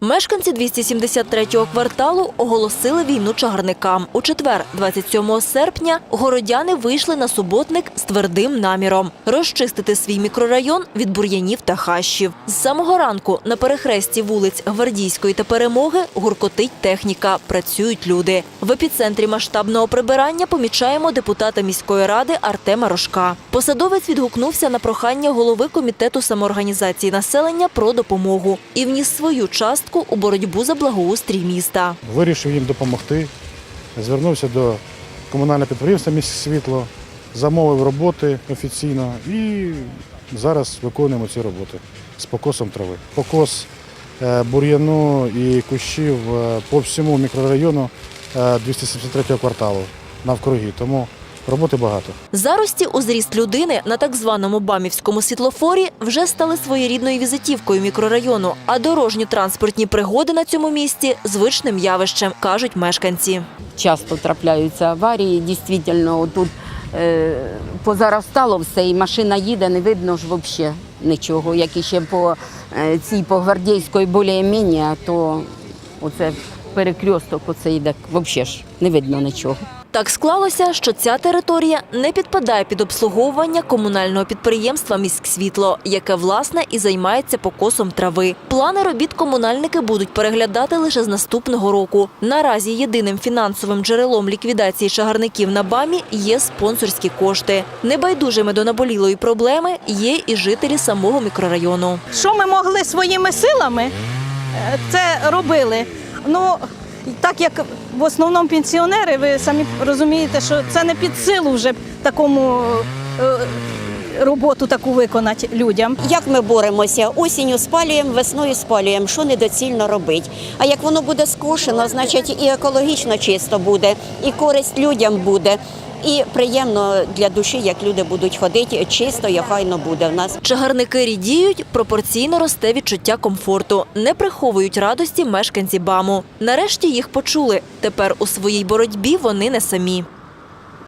Мешканці 273-го кварталу оголосили війну чагарникам. У четвер, 27 серпня, городяни вийшли на суботник з твердим наміром розчистити свій мікрорайон від бур'янів та хащів. З самого ранку на перехресті вулиць Гвардійської та Перемоги гуркотить техніка, працюють люди. В епіцентрі масштабного прибирання помічаємо депутата міської ради Артема Рожка. Посадовець відгукнувся на прохання голови комітету самоорганізації населення про допомогу і вніс свою частку у боротьбу за благоустрій міста. Вирішив їм допомогти. Звернувся до комунального підприємства «Міськ світло, замовив роботи офіційно і зараз виконуємо ці роботи з покосом трави. Покос е, бур'яну і кущів е, по всьому мікрорайону е, 273 кварталу навкруги. Тому роботи багато. Зарості у зріст людини на так званому Бамівському світлофорі вже стали своєрідною візитівкою мікрорайону, а дорожньо-транспортні пригоди на цьому місці звичним явищем, кажуть мешканці. часто трапляються аварії. Дійсно, тут е, позаростало все, і машина їде, не видно ж взагалі нічого. Як іще по е, цій по гвардійської більш-менш, то оце перекресток оце йде, взагалі ж не видно нічого. Так склалося, що ця територія не підпадає під обслуговування комунального підприємства «Міськсвітло», яке власне і займається покосом трави. Плани робіт комунальники будуть переглядати лише з наступного року. Наразі єдиним фінансовим джерелом ліквідації чагарників на БАМі є спонсорські кошти. Небайдужими до наболілої проблеми є і жителі самого мікрорайону. Що ми могли своїми силами, е, це робили. Ну, так як в основному пенсіонери, ви самі розумієте, що це не під силу вже такому е, роботу таку виконати людям. Як ми боремося? Осінню спалюємо, весною спалюємо, що недоцільно робити. А як воно буде скошено, значить і екологічно чисто буде, і користь людям буде, і приємно для душі, як люди будуть ходити, чисто і охайно буде в нас. Чагарники рідіють, пропорційно росте відчуття комфорту. Не приховують радості мешканці БАМу. Нарешті їх почули. Тепер у своїй боротьбі вони не самі.